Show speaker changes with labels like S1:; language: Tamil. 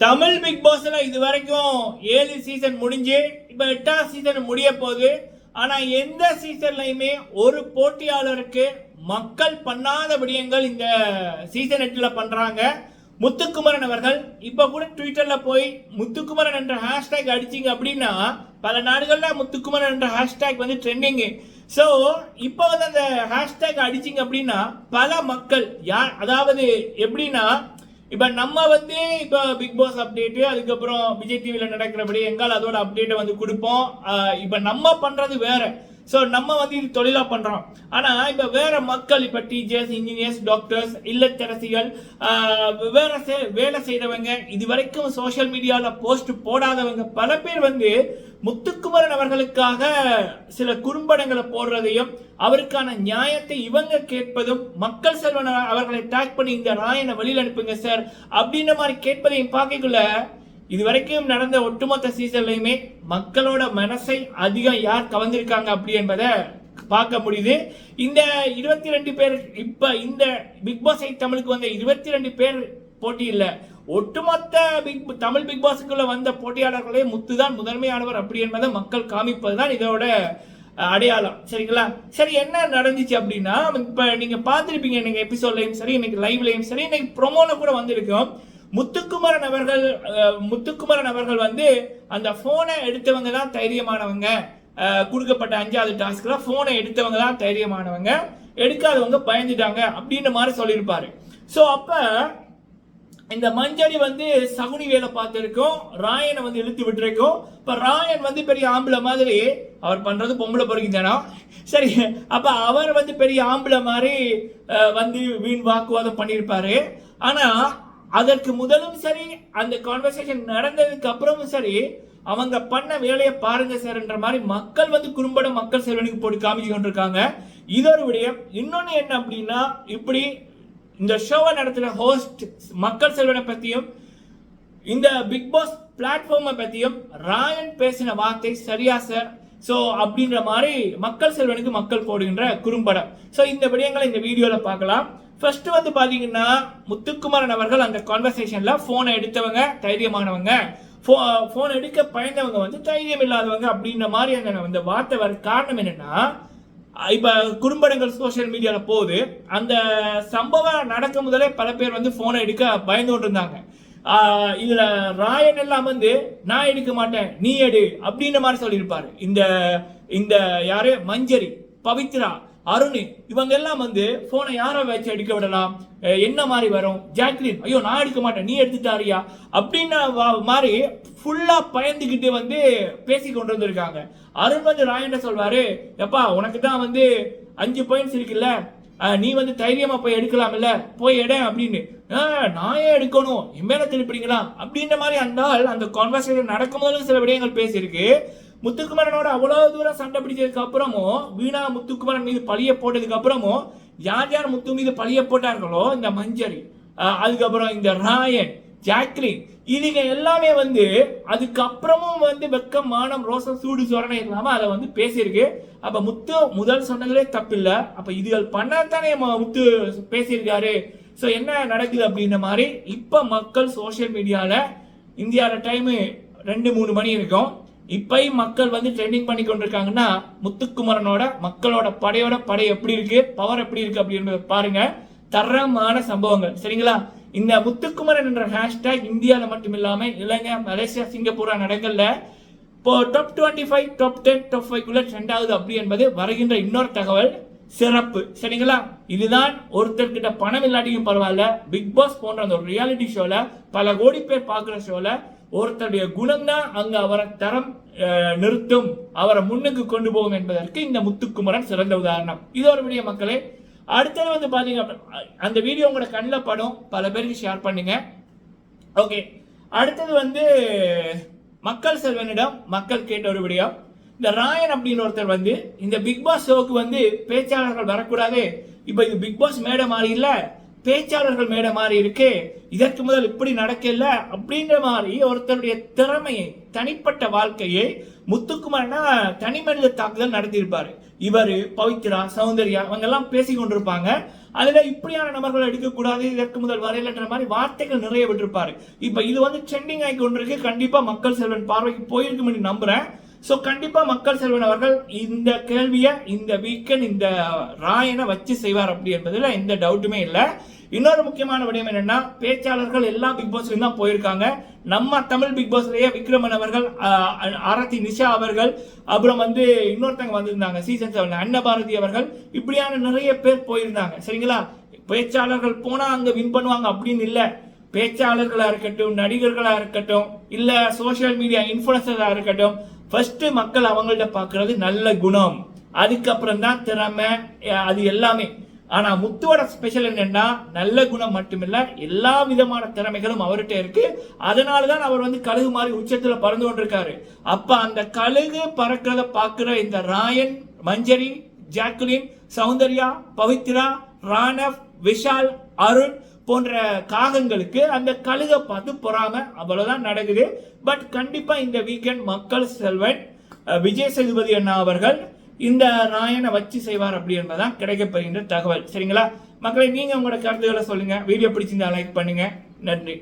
S1: தமிழ் பிக் பாஸ்ல இது வரைக்கும் ஏழு சீசன் முடிஞ்சு இப்ப எட்டாம் சீசன் முடிய போகுது. ஆனா எந்த சீசன்லயுமே ஒரு போட்டியாளருக்கு மக்கள் பண்ணாத விடயங்கள் இந்த சீசன் எட்டுல பண்றாங்க. முத்துக்குமரன் அவர்கள் இப்ப கூட ட்விட்டர்ல போய் முத்துக்குமரன் என்ற ஹேஷ்டேக் அடிச்சிங்க அப்படின்னா பல நாடுகள்ல முத்துக்குமரன் என்ற ஹேஷ்டேக் வந்து ட்ரெண்டிங் ஸோ இப்போ வந்து அந்த ஹேஷ்டேக் அடிச்சிங்க அப்படின்னா பல மக்கள் யார் அதாவது எப்படின்னா இப்போ நம்ம வந்து இப்போ பிக் பாஸ் அப்டேட்டு அதுக்கப்புறம் விஜய் டிவியில் நடக்கிறபடி எங்கால் அதோட அப்டேட்டை வந்து கொடுப்போம். இப்போ நம்ம பண்ணுறது வேறு. ஸோ நம்ம வந்து இது தொழிலாக பண்ணுறோம் ஆனால் இப்போ வேறு மக்கள் இப்போ டீச்சர்ஸ் இன்ஜினியர்ஸ் டாக்டர்ஸ் இல்லத்தரசிகள் வேறு வேற செ- வேலை செய்கிறவங்க இது வரைக்கும் சோஷியல் மீடியாவில் போஸ்ட் போடாதவங்க பல பேர் வந்து முத்துக்குமரன் அவர்களுக்காக சில குறும்படங்களை போடுறதையும் அவருக்கான நியாயத்தை இவங்க கேட்பதும் மக்கள் செல்வன் அவர்களை டேக் பண்ணி இந்த ராயனை வெளியில் அனுப்புங்க சார் அப்படின்ற மாதிரி கேட்பதையும் பார்க்கக்குள்ள இது வரைக்கும் நடந்த ஒட்டுமொத்த சீசன்லையுமே மக்களோட மனசை அதிகம் யார் கவர்ந்திருக்காங்க அப்படி என்பதை பார்க்க முடியுது. இந்த இருபத்தி ரெண்டு பேர் இப்போ இந்த பிக் பாஸ் தமிழுக்கு வந்த இருபத்தி ரெண்டு பேர் போட்டி இல்லை. ஒட்டுமொத்த பிக் தமிழ் பிக் பாஸுக்குள்ள வந்த போட்டியாளர்களே முத்துதான் முதன்மையானவர் அப்படி என்பதை மக்கள் காமிப்பது தான் இதோட அடையாளம். சரிங்களா? சரி என்ன நடந்துச்சு அப்படின்னா இப்போ நீங்கள் பார்த்துருப்பீங்க நீங்கள் எபிசோட்லையும் சரி இன்னைக்கு லைவ்லையும் சரி இன்னைக்கு ப்ரொமோல கூட வந்திருக்கோம். முத்துக்குமரன் அவர்கள் முத்துக்குமரன் அவர்கள் வந்து அந்த ஃபோனை எடுத்தவங்க தான் தைரியமானவங்க. கொடுக்கப்பட்ட அஞ்சாவது டாஸ்க்கில் ஃபோனை எடுத்தவங்க தான் தைரியமானவங்க. எடுக்காதவங்க பயந்துட்டாங்க அப்படின்ற மாதிரி சொல்லியிருப்பாரு. ஸோ அப்போ இந்த மஞ்சரி வந்து சகுனி வேலை பார்த்துருக்கோம். ராயனை வந்து இழுத்து விட்டுருக்கோம். இப்போ ராயன் வந்து பெரிய ஆம்பளை மாதிரி அவர் பண்ணுறது பொம்பளை பொறுக்கி சரி அப்போ அவர் வந்து பெரிய ஆம்பளை மாதிரி வந்து வீண் வாக்குவாதம் பண்ணியிருப்பாரு. ஆனால் அதற்கு முதலும் சரி அந்த கான்வர்சேஷன் நடந்ததுக்கு அப்புறமும் சரி அவங்க பண்ண வேலையை பாருங்க சார்ன்ற மாதிரி மக்கள் வந்து குறும்பட மக்கள் செல்வனுக்கு போட்டு காமிச்சு கொண்டிருக்காங்க. இது ஒரு விடயம் இன்னொன்று என்ன அப்படின்னா இப்படி இந்த ஷோவை நடத்துகிற ஹோஸ்ட் மக்கள் செல்வனை பற்றியும் இந்த பிக் பாஸ் பிளாட்ஃபார்மை பற்றியும் ராயன் பேசின வார்த்தை சரியா சார் ஸோ அப்படின்ற மாதிரி மக்கள் செல்வனுக்கு மக்கள் போடுகின்ற குறும்படம். ஸோ இந்த விடயங்களை இந்த வீடியோவில் பார்க்கலாம். ஃபர்ஸ்ட் வந்து பார்த்தீங்கன்னா முத்துக்குமரன் அவர்கள் அந்த கான்வர்சேஷனில் ஃபோனை எடுத்தவங்க தைரியமானவங்க. ஃபோ ஃபோன் எடுக்க பயந்தவங்க வந்து தைரியம் இல்லாதவங்க அப்படின்ற மாதிரி அந்த அந்த வார்த்தை வர காரணம் என்னென்னா இப்போ குறும்படங்கள் சோஷியல் மீடியாவில் போகுது. அந்த சம்பவம் நடக்கும் முதலே பல பேர் வந்து ஃபோனை எடுக்க பயந்து கொண்டு இருந்தாங்க இதுல ராயன் எல்லாம் வந்து நான் எடுக்க மாட்டேன் நீ எடு அப்படின்ற மாதிரி சொல்லியிருப்பாரு. இந்த இந்த யாரு? மஞ்சரி பவித்ரா அருண் இவங்க எல்லாம் வந்து போனை யாரை வச்சு எடுக்க விடலாம். என்ன மாதிரி வரும்? ஜாக்லின் ஐயோ நான் எடுக்க மாட்டேன் நீ எடுத்துட்டாரியா? அப்படின்னு மாதிரி ஃபுல்லா பயந்துக்கிட்டு வந்து பேசி கொண்டு வந்திருக்காங்க. அருண் வந்து ராயன்ட சொல்வாரு எப்பா உனக்கு தான் வந்து அஞ்சு பாயிண்ட்ஸ் இருக்குல்ல நீ வந்து தைரியமாக போய் எடுக்கலாம்ல? போய் எடு அப்படின்னு. நான் ஏன் எடுக்கணும்? என் மேல திருப்பிடுங்களா அப்படின்ற மாதிரி அந்த ஆள் அந்த கான்வர்சேஷன் நடக்கும்போது சில விடயங்கள் பேசியிருக்கு. முத்துக்குமரனோட அவ்வளோ தூரம் சண்டை பிடிச்சதுக்கு அப்புறமும் வீணா முத்துக்குமரன் மீது பழிய போட்டதுக்கு அப்புறமும் யார் யார் முத்து மீது பழிய போட்டார்களோ இந்த மஞ்சரி அதுக்கப்புறம் இந்த ராயன் ஜாக்லின் இதுங்க எல்லாமே வந்து அதுக்கப்புறமும் வந்து வெக்கம் மானம் ரோசம் சூடு சொரணை இல்லாமல் அதை வந்து பேசியிருக்கு. அப்போ முத்து முதல் சொன்னதுலே தப்பில்லை. அப்போ இதுகள் பண்ணாதானே ம- முத்து பேசியிருக்காரு. ஸோ என்ன நடக்குது அப்படின்ற மாதிரி இப்போ மக்கள் சோஷியல் மீடியாவில் இந்தியாவில் டைமு ரெண்டு மூணு மணி இருக்கும். இப்பயும் மக்கள் வந்து ட்ரெண்டிங் பண்ணி கொண்டிருக்காங்கன்னா முத்துக்குமரனோட மக்களோட படையோட படை எப்படி இருக்கு பவர் எப்படி இருக்கு அப்படின்னு பாருங்க. தரமான சம்பவங்கள். சரிங்களா? இந்த முத்துக்குமரன் என்ற ஹேஷ்டேக் இந்தியாவில் மட்டும் இல்லாமல் இலங்கை மலேசியா சிங்கப்பூர் இடங்களில் இப்போ top twenty five top ten top ஃபைவ்க்குள்ள trend ஆகுது அப்படி என்பது வருகின்ற இன்னொரு தகவல். சிறப்பு. சரிங்களா? இதுதான் ஒருத்தர்கிட்ட பணம் இல்லாட்டியும் பரவாயில்ல பிக் பாஸ் போன்ற அந்த ஒரு ரியாலிட்டி ஷோல பல கோடி பேர் பார்க்குற ஷோல ஒருத்தருடைய குணம் தான் அங்க அவரை தரம் நிறுத்தும் அவரை முன்னுக்கு கொண்டு போகும் என்பதற்கு இந்த முத்துக்குமரன் சிறந்த உதாரணம். இது ஒரு விடிய மக்களே அடுத்தது வந்து பார்த்தீங்க அந்த வீடியோ உங்களோட கண்ணில் படும். பல பேருக்கு ஷேர் பண்ணுங்க. ஓகே அடுத்தது வந்து மக்கள் செல்வனிடம் மக்கள் கேட்ட ஒரு விடயம் இந்த ராயன் அப்படின்னு ஒருத்தர் வந்து இந்த பிக் பாஸ் ஷோவுக்கு வந்து பேச்சாளர்கள் வரக்கூடாது. இப்போ இது பிக் பாஸ் மேடை மாறி இல்லை. பேச்சாளர்கள் மேடை மாறி இருக்கு. இதற்கு முதல் இப்படி நடக்கல அப்படின்ற மாதிரி ஒருத்தருடைய திறமையை தனிப்பட்ட வாழ்க்கையை முத்துக்குமார்னா தனி மனித தாக்குதல் நடத்தியிருப்பாரு. இவர் பவித்ரா சௌந்தர்யா அவங்கெல்லாம் பேசி கொண்டிருப்பாங்க. அதில் இப்படியான நபர்கள் எடுக்கக்கூடாது. இதற்கு முதல் வரையிலன்ற மாதிரி வார்த்தைகள் நிறைய விட்டுருப்பாரு. இப்போ இது வந்து ட்ரெண்டிங் ஆகி கொண்டிருக்கு. கண்டிப்பாக மக்கள் செல்வன் பார்வைக்கு போயிருக்கும் நம்புறேன். ஸோ கண்டிப்பாக மக்கள் செல்வன் அவர்கள் இந்த கேள்வியை இந்த வீக்கெண்ட் இந்த ராயனை வச்சு செய்வார் அப்படி என்பதில் எந்த டவுட்டுமே இல்லை. இன்னொரு முக்கியமான விடயம் என்னன்னா பேச்சாளர்கள் எல்லா பிக் பாஸ்லயும் தான் போயிருக்காங்க. நம்ம தமிழ் பிக் பாஸ்லயே விக்ரமன் அவர்கள் ஆரத்தி நிஷா அவர்கள் அப்புறம் வந்து இன்னொருத்தங்க வந்திருந்தாங்க சீசன் செவன் அன்னபாரதி அவர்கள் இப்படியான நிறைய பேர் போயிருந்தாங்க. சரிங்களா? பேச்சாளர்கள் போனா அங்க வின் பண்ணுவாங்க அப்படின்னு இல்லை. பேச்சாளர்களா இருக்கட்டும் நடிகர்களா இருக்கட்டும் இல்ல சோஷியல் மீடியா இன்ஃபுளுசரா இருக்கட்டும் ஃபர்ஸ்ட் மக்கள் அவங்கள்ட்ட பார்க்கிறது நல்ல குணம். அதுக்கப்புறம் தான் திறமை அது எல்லாமே. ஆனால் முத்துவோட ஸ்பெஷல் என்னென்னா நல்ல குணம் மட்டுமில்ல எல்லா விதமான திறமைகளும் அவர்கிட்ட இருக்கு. அதனால தான் அவர் வந்து கழுகு மாதிரி உச்சத்தில் பறந்து கொண்டிருக்காரு. அப்போ அந்த கழுகு பறக்கிறத பார்க்குற இந்த ராயன் மஞ்சரி ஜாக்குலின் சௌந்தர்யா பவித்ரா ராணவ் விஷால் அருண் போன்ற காகங்களுக்கு அந்த கழுகை பார்த்து பொறாம அவ்வளோதான் நடக்குது. பட் கண்டிப்பாக இந்த வீக்கெண்ட் மக்கள் செல்வன் விஜய் சேதுபதி அண்ணா அவர்கள் இந்த நாயனை வச்சு செய்வார் அப்படி என்பதுதான் கிடைக்கப்பெறுகின்ற தகவல். சரிங்களா? மக்களை நீங்கள் உங்களோட கருத்துக்களை சொல்லுங்கள் வீடியோ பிடிச்சிருந்தா லைக் பண்ணுங்கள் நன்றி.